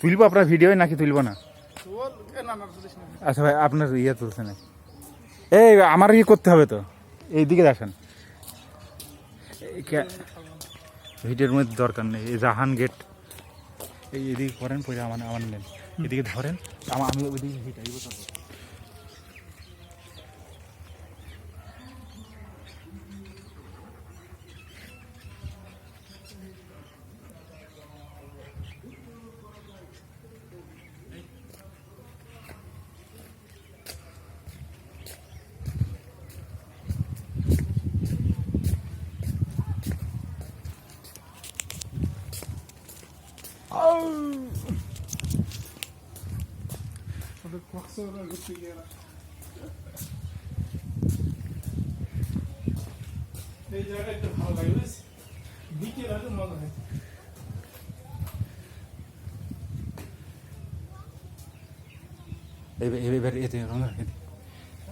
তুলবো আপনার ভিডিও নাকি তুলবো না? আচ্ছা ভাই, আপনার ইয়ে তুলছে না এই, আমার ইয়ে করতে হবে তো। এইদিকে দেখেন ভিডিওর মধ্যে দরকার নেই। এই জাহান গেট। এই এদিকে করেন, পরে আমার আমার নেন। এদিকে ধরেন, আমা- ওইদিকে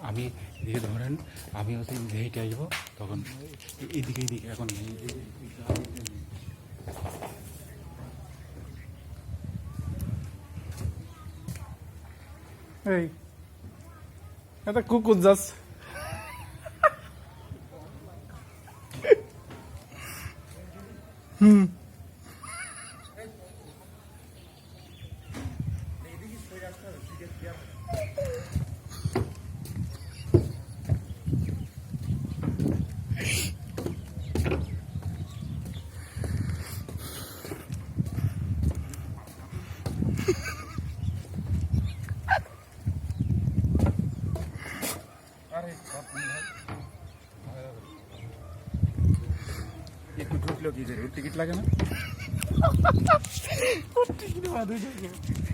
আমি এদিকে ধরেন আমি হচ্ছে হেঁটে আসব তখন এদিকে এদিকে এখন এই- এটা কুকুর যাস হুম। टिकट लगे ना।